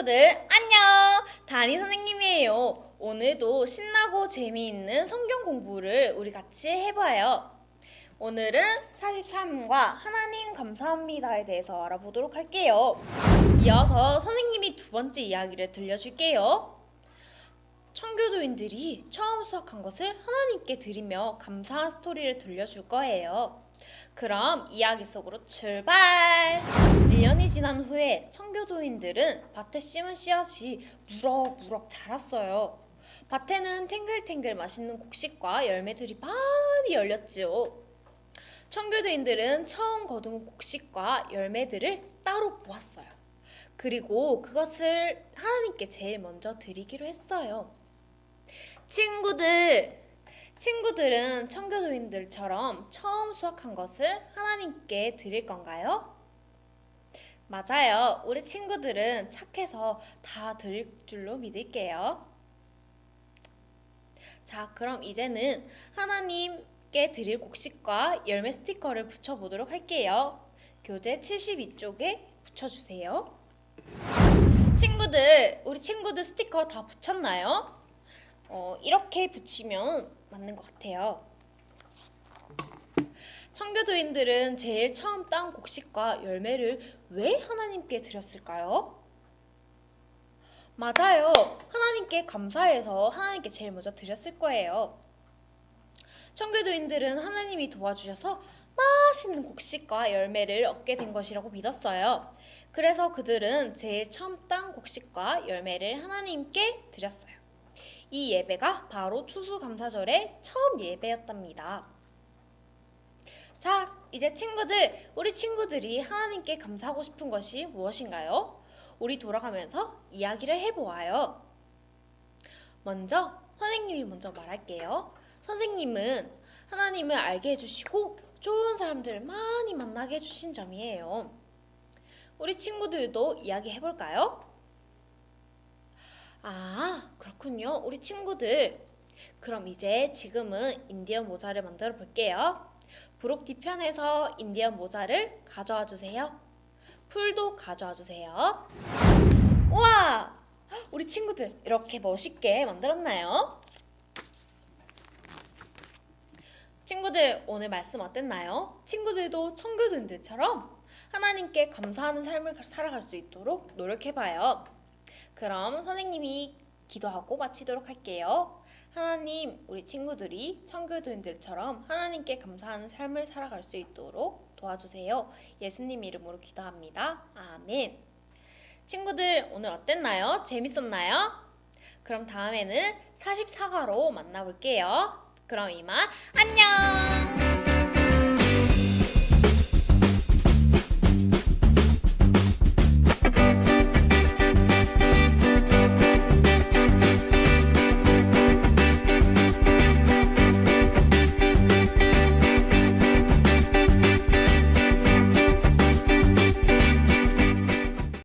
친구들 안녕! 다니 선생님이에요. 오늘도 신나고 재미있는 성경 공부를 우리 같이 해봐요. 오늘은 43과 하나님 감사합니다에 대해서 알아보도록 할게요. 이어서 선생님이 두 번째 이야기를 들려줄게요. 청교도인들이 처음 수학한 것을 하나님께 드리며 감사한 스토리를 들려줄 거예요. 그럼 이야기 속으로 출발! 1년이 지난 후에 청교도인들은 밭에 심은 씨앗이 무럭무럭 자랐어요. 밭에는 탱글탱글 맛있는 곡식과 열매들이 많이 열렸지요. 청교도인들은 처음 거둔 곡식과 열매들을 따로 모았어요. 그리고 그것을 하나님께 제일 먼저 드리기로 했어요. 친구들, 친구들은 청교도인들처럼 처음 수확한 것을 하나님께 드릴 건가요? 맞아요. 우리 친구들은 착해서 다 드릴 줄로 믿을게요. 자, 그럼 이제는 하나님께 드릴 곡식과 열매 스티커를 붙여보도록 할게요. 교재 72쪽에 붙여주세요. 친구들, 우리 친구들 스티커 다 붙였나요? 어, 이렇게 붙이면 맞는 것 같아요. 청교도인들은 제일 처음 딴 곡식과 열매를 왜 하나님께 드렸을까요? 맞아요. 하나님께 감사해서 하나님께 제일 먼저 드렸을 거예요. 청교도인들은 하나님이 도와주셔서 맛있는 곡식과 열매를 얻게 된 것이라고 믿었어요. 그래서 그들은 제일 처음 딴 곡식과 열매를 하나님께 드렸어요. 이 예배가 바로 추수감사절의 처음 예배였답니다. 자, 이제 친구들, 우리 친구들이 하나님께 감사하고 싶은 것이 무엇인가요? 우리 돌아가면서 이야기를 해보아요. 먼저 선생님이 먼저 말할게요. 선생님은 하나님을 알게 해주시고 좋은 사람들을 많이 만나게 해주신 점이에요. 우리 친구들도 이야기 해볼까요? 아, 그렇군요. 우리 친구들. 그럼 이제 지금은 인디언 모자를 만들어 볼게요. 브록 뒤편에서 인디언 모자를 가져와 주세요. 풀도 가져와 주세요. 우와! 우리 친구들 이렇게 멋있게 만들었나요? 친구들 오늘 말씀 어땠나요? 친구들도 청교도인들처럼 하나님께 감사하는 삶을 살아갈 수 있도록 노력해봐요. 그럼 선생님이 기도하고 마치도록 할게요. 하나님, 우리 친구들이 청교도인들처럼 하나님께 감사하는 삶을 살아갈 수 있도록 도와주세요. 예수님 이름으로 기도합니다. 아멘. 친구들, 오늘 어땠나요? 재밌었나요? 그럼 다음에는 44가로 만나볼게요. 그럼 이만 안녕!